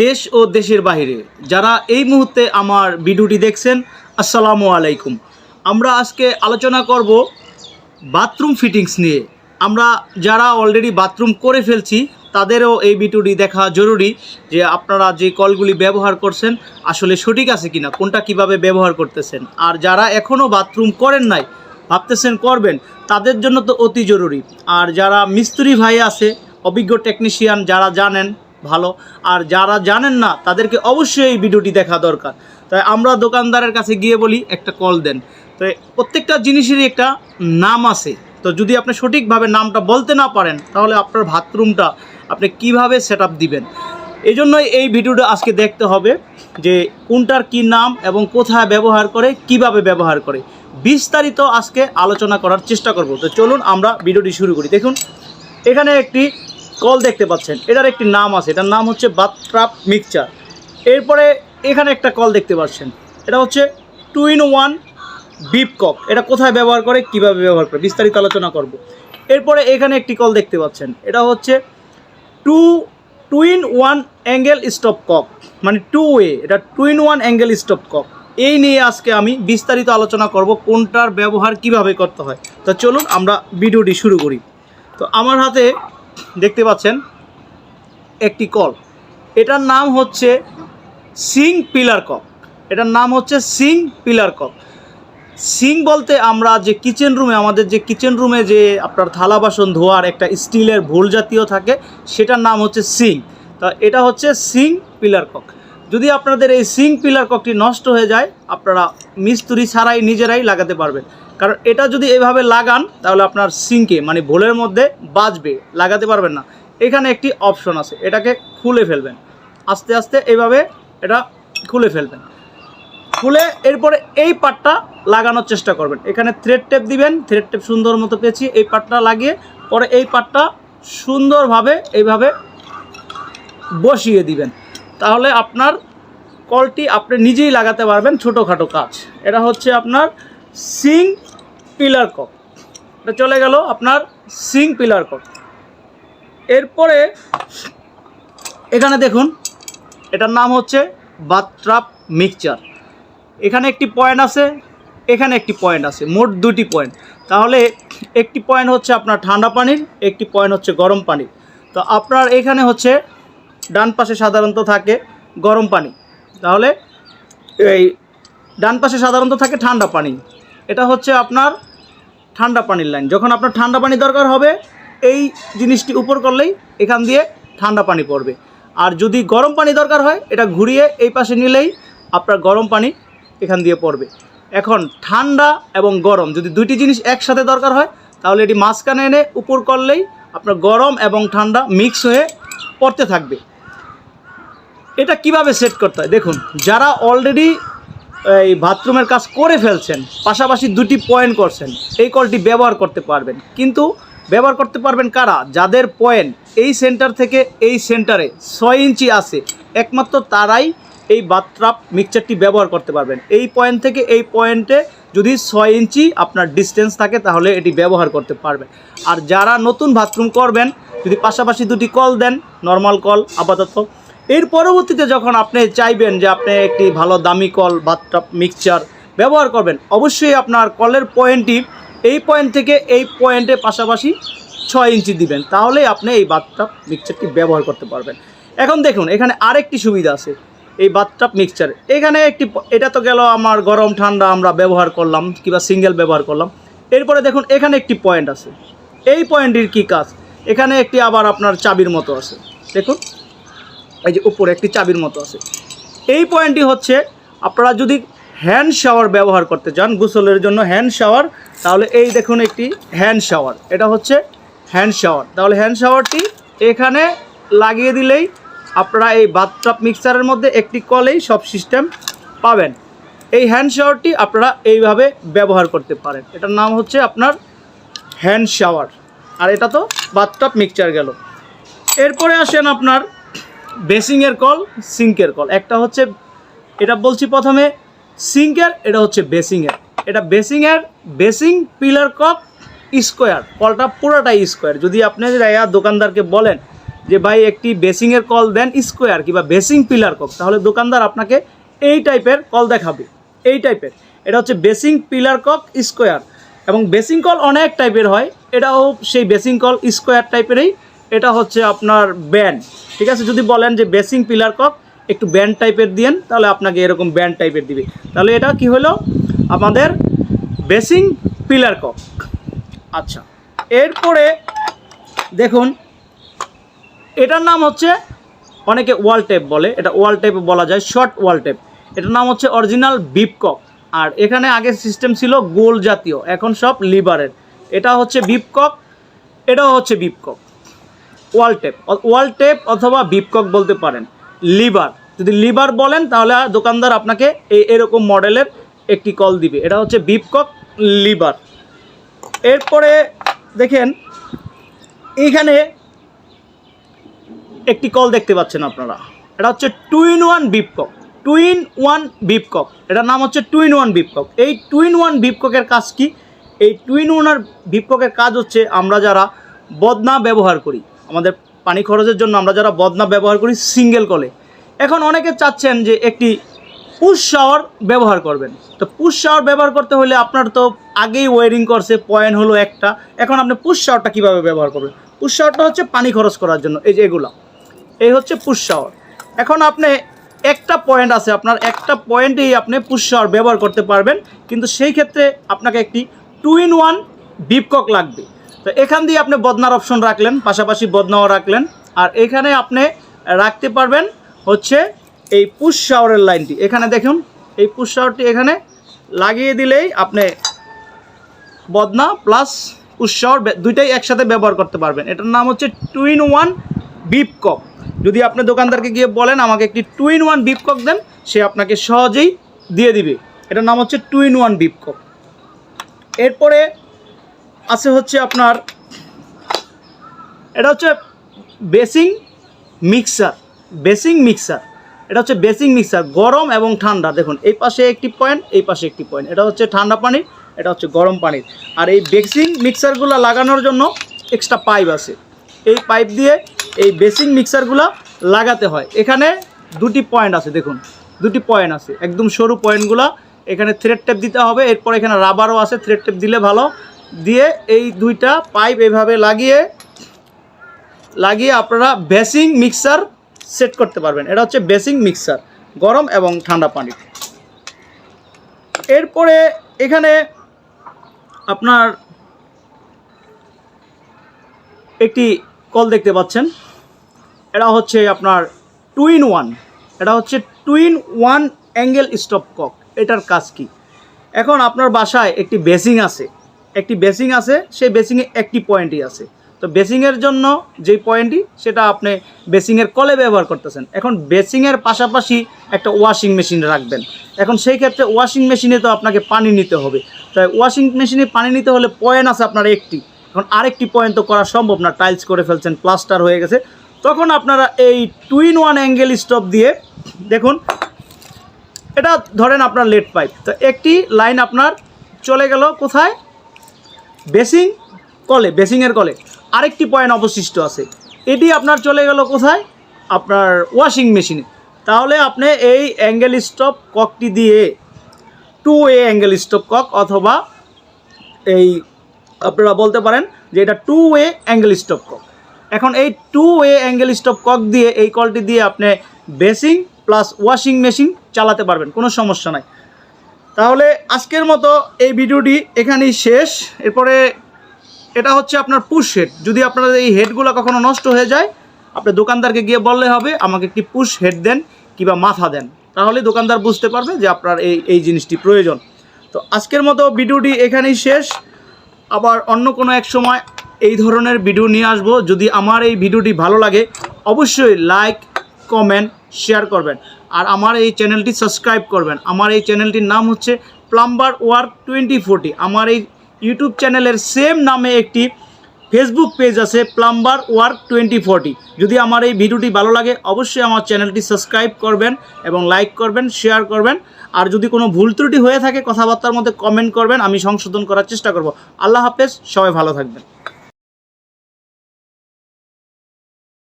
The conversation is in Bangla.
দেশ ও দেশের বাইরে যারা এই মুহূর্তে আমার ভিডিওটি দেখছেন, আসসালামু আলাইকুম। আমরা আজকে আলোচনা করব বাথরুম ফিটিংস নিয়ে। আমরা যারা অলরেডি বাথরুম করে ফেলছি, তাদেরও এই ভিডিওটি দেখা জরুরি যে আপনারা যে কলগুলি ব্যবহার করছেন, আসলে সঠিক আছে কিনা, কোনটা কীভাবে ব্যবহার করতেছেন। আর যারা এখনও বাথরুম করেন নাই, ভাবতেছেন করবেন, তাদের জন্য তো অতি জরুরি। আর যারা মিস্ত্রি ভাই আছে, অভিজ্ঞ টেকনিশিয়ান যারা জানেন ভালো। আর যারা জানেন না, তাদেরকে অবশ্যই এই ভিডিওটি দেখা দরকার। তাই আমরা দোকানদারের কাছে গিয়ে বলি, একটা কল দেন। তো প্রত্যেকটা জিনিসেরই একটা নাম আছে। তো যদি আপনি সঠিকভাবে নামটা বলতে না পারেন, তাহলে আপনার বাথরুমটা আপনি কীভাবে সেট দিবেন? এই জন্যই এই ভিডিওটা আজকে দেখতে হবে যে কোনটার কি নাম এবং কোথায় ব্যবহার করে, কীভাবে ব্যবহার করে। বিস্তারিত আজকে আলোচনা করার চেষ্টা করব। তো চলুন আমরা ভিডিওটি শুরু করি। দেখুন, এখানে একটি কল দেখতে পাচ্ছেন। এটার একটি নাম আছে, এটার নাম হচ্ছে বাথট্রাপ মিক্সচার। এরপরে এখানে একটা কল দেখতে পাচ্ছেন। এটা হচ্ছে two in one bib cock এটা কোথায় ব্যবহার করে, কীভাবে ব্যবহার করে, বিস্তারিত আলোচনা করব। এরপরে এখানে একটি কল দেখতে পাচ্ছেন। এটা হচ্ছে two two in one angle stop cock মানে টু ওয়ে, এটা two in one angle stop cock এই নিয়ে আজকে আমি বিস্তারিত আলোচনা করব, কোনটার ব্যবহার কীভাবে করতে হয়। তো চলুন আমরা ভিডিওটি শুরু করি। তো আমার হাতে দেখতে পাচ্ছেন, একটি কল। এটার নাম হচ্ছে সিং পিলার কক এটার নাম হচ্ছে সিং পিলার কক সিং বলতে আমরা যে কিচেন রুমে, আমাদের যে কিচেন রুমে যে আপনার থালা বাসন, ধোয়ার একটা স্টিলের ভোল জাতীয় থাকে, সেটার নাম হচ্ছে সিং। তা এটা হচ্ছে সিং পিলার কক যদি আপনাদের এই সিং পিলার ককটি নষ্ট হয়ে যায়, আপনারা মিস্ত্রি ছাড়াই নিজেরাই লাগাতে পারবেন। কারণ এটা যদি এভাবে লাগান, তাহলে আপনার সিঙ্কে মানে ভোলের মধ্যে বাজবে লাগাতে পারবেন না। এখানে একটি অপশন আছে, এটাকে খুলে ফেলবেন। আস্তে আস্তে এইভাবে এটা খুলে ফেলবেন। খুলে এরপরে এই পাটটা লাগানোর চেষ্টা করবেন। এখানে থ্রেড টেপ দিবেন থ্রেড টেপ সুন্দর মতো পেঁচিয়ে এই পাটটা লাগিয়ে, পরে এই পাটটা সুন্দরভাবে এইভাবে বসিয়ে দিবেন। তাহলে আপনার কলটি আপনি নিজেই লাগাতে পারবেন ছোটোখাটো কাজ। এটা হচ্ছে আপনার সিং পিলার কক। এটা চলে গেল আপনার সিং পিলার কক। এরপরে এখানে দেখুন, এটার নাম হচ্ছে বাথট্রাপ মিক্সচার। এখানে একটি পয়েন্ট আছে, এখানে একটি পয়েন্ট আছে, মোট দুটি পয়েন্ট। তাহলে একটি পয়েন্ট হচ্ছে আপনার ঠান্ডা পানির, একটি পয়েন্ট হচ্ছে গরম পানির। তো আপনার এখানে হচ্ছে ডান পাশে সাধারণত থাকে গরম পানি। তাহলে এই ডান পাশে সাধারণত থাকে ঠান্ডা পানি। এটা হচ্ছে আপনার ঠান্ডা পানির লাইন। যখন আপনার ঠান্ডা পানি দরকার হবে, এই জিনিসটি উপর করলেই এখান দিয়ে ঠান্ডা পানি পড়বে। আর যদি গরম পানি দরকার হয়, এটা ঘুরিয়ে এই পাশে নিলেই আপনার গরম পানি এখান দিয়ে পড়বে। এখন ঠান্ডা এবং গরম, যদি দুইটি জিনিস একসাথে দরকার হয়, তাহলে এটি মাঝখানে এনে উপর করলেই আপনার গরম এবং ঠান্ডা মিক্স হয়ে পড়তে থাকবে। এটা কীভাবে সেট করতে হয়? দেখুন, যারা অলরেডি এই বাথরুমের কাজ করে ফেলছেন, পাশাপাশি দুটি পয়েন্ট করছেন। এই কলটি ব্যবহার করতে পারবেন। কিন্তু ব্যবহার করতে পারবেন কারা? যাদের পয়েন্ট এই সেন্টার থেকে এই সেন্টারে ছয় ইঞ্চি আছে, একমাত্র তারাই এই বাথট্রাপ মিক্সচারটি ব্যবহার করতে পারবেন। এই পয়েন্ট থেকে এই পয়েন্টে যদি ছয় ইঞ্চি আপনার ডিস্টেন্স থাকে, তাহলে এটি ব্যবহার করতে পারবেন। আর যারা নতুন বাথরুম করবেন, যদি পাশাপাশি দুটি কল দেন নর্মাল কল আপাতত এর পরবর্তীতে যখন আপনি চাইবেন যে আপনি একটি ভালো দামি কল বাথটপ মিক্সচার ব্যবহার করবেন, অবশ্যই আপনার কলের পয়েন্টটি এই পয়েন্ট থেকে এই পয়েন্টে পাশাপাশি ছয় ইঞ্চি দিবেন, তাহলেই আপনি এই বাথটপ মিক্সচারটি ব্যবহার করতে পারবেন। এখন দেখুন, এখানে আরেকটি সুবিধা আছে এই বাথটপ মিক্সচার এখানে একটি এটা তো গেল আমার গরম ঠান্ডা আমরা ব্যবহার করলাম, কিংবা সিঙ্গেল ব্যবহার করলাম। এরপরে দেখুন, এখানে একটি পয়েন্ট আছে। এই পয়েন্টটির কী কাজ? এখানে একটি আবার আপনার চাবির মতো আছে। দেখুন। এই যে উপরে একটি চাবির মতো আছে। এই পয়েন্টটি হচ্ছে, আপনারা যদি হ্যান্ড শাওয়ার ব্যবহার করতে চান, গোসলের জন্য হ্যান্ড শাওয়ার তাহলে এই দেখুন একটি হ্যান্ড শাওয়ার এটা হচ্ছে হ্যান্ড শাওয়ার তাহলে হ্যান্ড শাওয়ারটি এখানে লাগিয়ে দিলেই আপনারা এই বাথটপ মিক্সারের মধ্যে একটি কলেই সব সিস্টেম পাবেন। এই হ্যান্ড শাওয়ারটি আপনারা এইভাবে ব্যবহার করতে পারেন। এটার নাম হচ্ছে আপনার হ্যান্ড শাওয়ার আর এটা তো বাথটপ মিক্সচার গেল। এরপরে আসেন আপনার বেসিংয়ের কল, সিঙ্কের কল। একটা হচ্ছে, এটা বলছি প্রথমে, সিঙ্কের, এটা হচ্ছে বেসিংয়ের। এটা বেসিংয়ের, বেসিং, পিলার কক স্কোয়ার। কলটা পুরোটাই স্কোয়ার। যদি আপনি দোকানদারকে বলেন যে, ভাই, একটি বেসিংয়ের কল দেন স্কোয়ার কিংবা বেসিং, পিলার কক তাহলে দোকানদার আপনাকে এই টাইপের কল দেখাবে। এই টাইপের। এটা হচ্ছে বেসিং, পিলার কক স্কোয়ার। এবং বেসিং কল অনেক টাইপের হয়। এটাও সেই বেসিং কল, স্কোয়ার টাইপেরই। এটা হচ্ছে আপনার ব্যান্ড ঠিক আছে? যদি বলেন যে বেসিং পিলার কক একটু ব্যান্ড টাইপের দিয়েন, তাহলে আপনাকে এরকম ব্যান্ড টাইপের দিবে। তাহলে এটা কি হলো? আমাদের বেসিং পিলার কক আচ্ছা এরপরে দেখুন, এটার নাম হচ্ছে, অনেকে ওয়াল টেপ বলে, এটা ওয়াল টেপ বলা যায় শর্ট ওয়াল টেপ এটার নাম হচ্ছে অরিজিনাল বিপকক আর এখানে আগে সিস্টেম ছিল গোল জাতীয়, এখন সব লিভারের এটা হচ্ছে বিপকক এটাও হচ্ছে বিপকক ওয়াল টেপ ওয়াল টেপ অথবা বিপকক বলতে পারেন। লিভার, যদি লিভার বলেন তাহলে দোকানদার আপনাকে এই এরকম মডেলের একটি কল দিবে। এটা হচ্ছে বিপকক লিভার। এরপরে দেখেন, এইখানে একটি কল দেখতে পাচ্ছেন আপনারা। এটা হচ্ছে twin one bib cock twin one bib cock. এটার নাম হচ্ছে টুইন ওয়ান বিপকক। এই টুইন ওয়ান বিপককের কাজ কি? এই টুইন ওয়ান বিপককের কাজ হচ্ছে আমরা যারা বদনা ব্যবহার করি আমাদের পানি খরচের জন্য আমরা যারা বদনা ব্যবহার করি সিঙ্গেল কলে এখন অনেকে চাচ্ছেন যে একটি পুশ শাওয়ার ব্যবহার করবেন। তো পুশ শাওয়ার ব্যবহার করতে হলে আপনার তো আগেই ওয়ারিং করছে পয়েন্ট হলো একটা। এখন আপনি পুশ শাওয়ারটা কীভাবে ব্যবহার করবেন? পুশ শাওয়ারটা হচ্ছে পানি খরচ করার জন্য, এই যে এগুলো। এই হচ্ছে পুশ শাওয়ার এখন আপনি একটা পয়েন্ট আছে, আপনার একটা পয়েন্টেই আপনি পুশ শাওয়ার ব্যবহার করতে পারবেন। কিন্তু সেই ক্ষেত্রে আপনাকে একটি টু ইন ওয়ান ডিপকক লাগবে। তো এখান দিয়ে আপনি বদনার অপশন রাখলেন, পাশাপাশি বদনাও রাখলেন। আর এখানে আপনি রাখতে পারবেন হচ্ছে এই পুশ শাওয়ারের লাইনটি এখানে দেখুন, এই পুশ শাওয়ারটি এখানে লাগিয়ে দিলেই আপনি বদনা প্লাস উৎসর দুইটাই একসাথে ব্যবহার করতে পারবেন। এটার নাম হচ্ছে টুইন ওয়ান বিপকক যদি আপনি দোকানদারকে গিয়ে বলেন, আমাকে একটি টুইন ওয়ান বিপকক দেন, সে আপনাকে সহজেই দিয়ে দিবে। এটার নাম হচ্ছে টুইন ওয়ান বিপকক এরপরে আছে হচ্ছে আপনার, এটা হচ্ছে বেসিং মিক্সার বেসিং মিক্সার, এটা হচ্ছে বেসিং মিক্সার, গরম এবং ঠান্ডা। দেখুন, এই পাশে একটি পয়েন্ট এই পাশে একটি পয়েন্ট এটা হচ্ছে ঠান্ডা পানির এটা হচ্ছে গরম পানির আর এই বেসিং মিক্সারগুলো লাগানোর জন্য এক্সট্রা পাইপ আছে। এই পাইপ দিয়ে এই বেসিং মিক্সারগুলো লাগাতে হয়। এখানে দুটি পয়েন্ট আছে, দেখুন। দুটি পয়েন্ট আছে। একদম সরু পয়েন্টগুলো এখানে থ্রেড টেপ দিতে হবে, এরপর এখানে রাবারও আছে। থ্রেড টেপ দিলে ভালো। দিয়ে এই দুইটা পাইপ এভাবে লাগিয়ে লাগিয়ে আপনারা বেসিং মিক্সার সেট করতে পারবেন। এটা হচ্ছে বেসিং মিক্সার, গরম এবং ঠান্ডা পানি এরপরে এখানে আপনার একটি কল দেখতে পাচ্ছেন। এটা হচ্ছে আপনার টুইন ওয়ান। এটা হচ্ছে two in one angle stop cock এটার কাজ কি? এখন আপনার বাসায় একটি বেসিং আছে। একটি বেসিং আছে, সেই বেসিংয়ে একটি পয়েন্টই আছে। তো বেসিংয়ের জন্য যেই পয়েন্টই সেটা আপনি বেসিংয়ের কলে ব্যবহার করতেছেন। এখন বেসিংয়ের পাশাপাশি একটা ওয়াশিং মেশিন রাখবেন। এখন সেই ক্ষেত্রে ওয়াশিং মেশিনে তো আপনাকে পানি নিতে হবে। তাই ওয়াশিং মেশিনে পানি নিতে হলে পয়েন্ট আছে আপনার একটি। এখন আরেকটি পয়েন্ট তো করা সম্ভব না, টাইলস করে ফেলছেন, প্লাস্টার হয়ে গেছে। তখন আপনারা এই টুইন ওয়ান অ্যাঙ্গেল স্টপ দিয়ে, দেখুন, এটা ধরেন আপনার লেট পাইপ। তো একটি লাইন আপনার চলে গেল কোথায়? বেসিং কলে, বেসিংয়ের কলে। আরেকটি পয়েন্ট অবশিষ্ট আছে। এটি আপনার চলে গেল কোথায়? আপনার ওয়াশিং মেশিনে তাহলে আপনি এই অ্যাঙ্গেল স্টপ ককটি দিয়ে two a angle stop cock অথবা এই আপনারা বলতে পারেন যে এটা two way angle stop cock এখন এই two way angle stop cock দিয়ে এই কলটি দিয়ে আপনি বেসিং প্লাস ওয়াশিং মেশিন চালাতে পারবেন, কোনো সমস্যা নাই। তাহলে আজকের মতো এই ভিডিওটি এখানেই শেষ। এরপরে এটা হচ্ছে আপনার পুশ হেড যদি আপনার এই হেডগুলো কখনো নষ্ট হয়ে যায়, আপনি দোকানদারকে গিয়ে বললে হবে, আমাকে একটি পুশ হেড দেন কিংবা মাথা দেন। তাহলে দোকানদার বুঝতে পারবে যে আপনার এই এই জিনিসটি প্রয়োজন। তো আজকের মতো ভিডিওটি এখানেই শেষ। আবার অন্য কোনো এক সময় এই ধরনের ভিডিও নিয়ে আসব। যদি আমার এই ভিডিওটি ভালো লাগে, অবশ্যই লাইক কমেন্ট শেয়ার করবেন। আর আমার এই চ্যানেলটি সাবস্ক্রাইব করবেন। আমার এই চ্যানেলটির নাম হচ্ছে প্লাম্বার ওয়ার্ক টোয়েন্টি ফোরটি আমার এই ইউটিউব চ্যানেলের সেম নামে একটি ফেসবুক পেজ আছে প্লাম্বার ওয়ার্ক টোয়েন্টি ফোরটি যদি আমার এই ভিডিওটি ভালো লাগে, অবশ্যই আমার চ্যানেলটি সাবস্ক্রাইব করবেন এবং লাইক করবেন শেয়ার করবেন। আর যদি কোনো ভুল ত্রুটি হয়ে থাকে কথাবার্তার মধ্যে কমেন্ট করবেন, আমি সংশোধন করার চেষ্টা করব। আল্লাহ হাফেজ, সবাই ভালো থাকবেন।